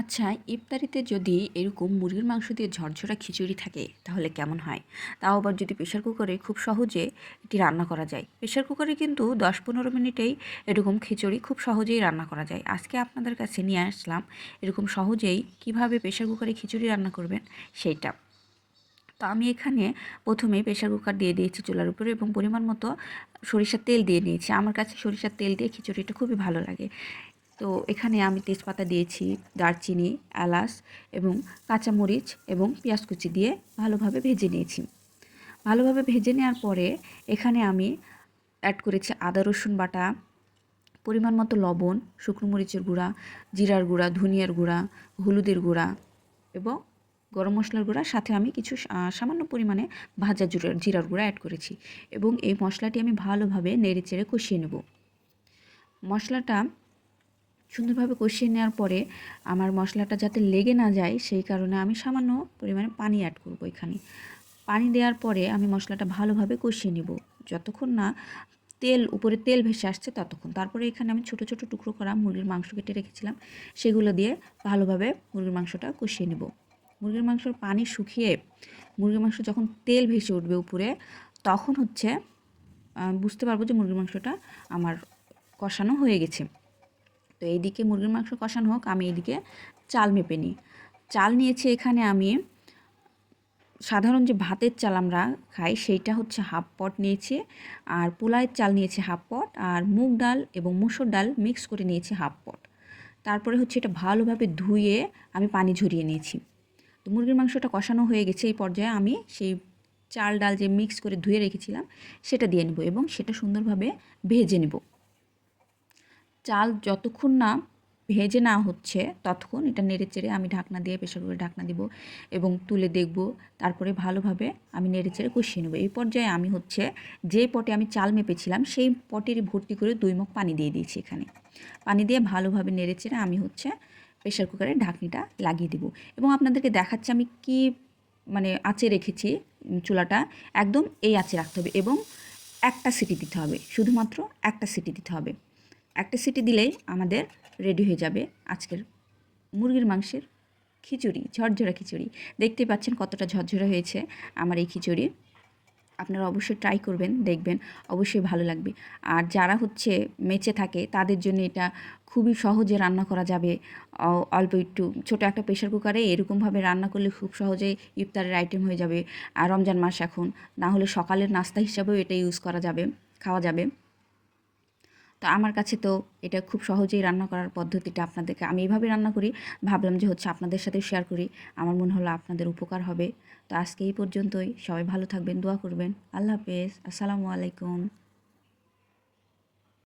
আচ্ছা ইফতারিতে যদি এরকম মুরগির মাংস দিয়ে ঝরঝরা খিচুড়ি থাকে, তাহলে কেমন হয়? তাও আবার যদি প্রেশার কুকারে খুব সহজে এটি রান্না করা যায়। প্রেশার কুকারে কিন্তু দশ পনেরো মিনিটেই এরকম খিচুড়ি খুব সহজেই রান্না করা যায়। আজকে আপনাদের কাছে নিয়ে আসলাম এরকম সহজেই কীভাবে প্রেশার কুকারে খিচুড়ি রান্না করবেন সেইটা। তো আমি এখানে প্রথমে প্রেশার কুকার দিয়ে দিয়েছি চুলার উপরে এবং পরিমাণ মতো সরিষার তেল দিয়ে নিয়েছি। আমার কাছে সরিষার তেল দিয়ে খিচুড়িটা খুবই ভালো লাগে। তো এখানে আমি তেজপাতা দিয়েছি, দারচিনি, এলাচ এবং কাঁচামরিচ এবং পেঁয়াজ কুচি দিয়ে ভালোভাবে ভেজে নিয়েছি। ভালোভাবে ভেজে নেওয়ার পরে এখানে আমি অ্যাড করেছি আদা, রসুন বাটা, পরিমাণ মতো লবণ, শুকনো মরিচের গুঁড়া, জিরার গুঁড়া, ধনিয়ার গুঁড়া, হলুদের গুঁড়া এবং গরম মশলার গুঁড়া, সাথে আমি কিছু সামান্য পরিমাণে ভাজা জিরার জিরার গুঁড়া অ্যাড করেছি এবং এই মশলাটি আমি ভালোভাবে নেড়ে চেড়ে কষিয়ে নেব। মশলাটা সুন্দরভাবে কষিয়ে নেওয়ার পরে আমার মশলাটা যাতে লেগে না যায়, সেই কারণে আমি সামান্য পরিমাণে পানি অ্যাড করব এখানে। পানি দেওয়ার পরে আমি মশলাটা ভালোভাবে কষিয়ে নেব। যতক্ষণ না তেল, উপরে তেল ভেসে আসছে ততক্ষণ। তারপরে এখানে আমি ছোট ছোট টুকরো করা মুরগির মাংস কেটে রেখেছিলাম, সেগুলো দিয়ে ভালোভাবে মুরগির মাংসটা কষিয়ে নেব। মুরগির মাংসর পানি শুকিয়ে মুরগির মাংস যখন তেল ভেসে উঠবে উপরে, তখন হচ্ছে বুঝতে পারব যে মুরগির মাংসটা আমার কষানো হয়ে গেছে। তো এইদিকে মুরগির মাংস কষানো হোক, আমি এদিকে চাল মেপে নিই। চাল নিয়েছি এখানে আমি সাধারণ যে ভাতের চাল আমরা খাই, সেইটা হচ্ছে হাফ পট নিয়েছি, আর পোলাইয়ের চাল নিয়েছি হাফ পট, আর মুগ ডাল এবং মুসুর ডাল মিক্স করে নিয়েছি হাফ পট। তারপরে হচ্ছে এটা ভালোভাবে ধুয়ে আমি পানি ঝরিয়ে নিয়েছি। তো মুরগির মাংসটা কষানো হয়ে গেছে এই পর্যায়ে আমি সেই চাল ডাল যে মিক্স করে ধুয়ে রেখেছিলাম, সেটা দিয়ে নেব এবং সেটা সুন্দরভাবে ভেজে নেব। চাল যতক্ষণ না ভেজে না হচ্ছে, ততক্ষণ এটা নেড়ে চেড়ে আমি ঢাকনা দিয়ে প্রেশার করে ঢাকনা দিব এবং তুলে দেখব, তারপরে ভালোভাবে আমি নেড়ে চেড়ে কষিয়ে নেব। এই পর্যায়ে আমি হচ্ছে যে পটে আমি চাল মেপেছিলাম, সেই পটের ভর্তি করে দুই মুখ পানি দিয়ে দিয়েছি এখানে। পানি দিয়ে ভালোভাবে নেড়ে চেড়ে আমি হচ্ছে প্রেশার কুকারে ঢাকনিটা লাগিয়ে দিব। এবং আপনাদেরকে দেখাচ্ছি আমি কি মানে আঁচে রেখেছি চুলাটা, একদম এই আঁচে রাখতে হবে এবং একটা সিটি দিতে হবে, শুধুমাত্র একটা সিটি দিতে হবে। একটা সিটি দিলেই আমাদের রেডি হয়ে যাবে আজকের মুরগির মাংসের খিচুড়ি, ঝরঝরা খিচুড়ি। দেখতে পাচ্ছেন কতটা ঝরঝরা হয়েছে আমার এই খিচুড়ি। আপনারা অবশ্যই ট্রাই করবেন, দেখবেন, অবশ্যই ভালো লাগবে। আর যারা হচ্ছে মেচে থাকে, তাদের জন্য এটা খুবই সহজে রান্না করা যাবে। অল্প একটু, ছোটো একটা প্রেশার কুকারে এরকমভাবে রান্না করলে খুব সহজেই ইফতারের আইটেম হয়ে যাবে। আর রমজান মাস এখন, না হলে সকালের নাস্তা হিসাবেও এটা ইউজ করা যাবে, খাওয়া যাবে। তো আমার কাছে তো এটা খুব সহজেই রান্না করার পদ্ধতিটা আপনাদেরকে, আমি এইভাবে রান্না করি, ভাবলাম যে হচ্ছে আপনাদের সাথে শেয়ার করি, আমার মনে হলো আপনাদের উপকার হবে। তো আজকে এই পর্যন্তই, সবাই ভালো থাকবেন, দোয়া করবেন, আল্লাহ হাফেজ, আসসালামু আলাইকুম।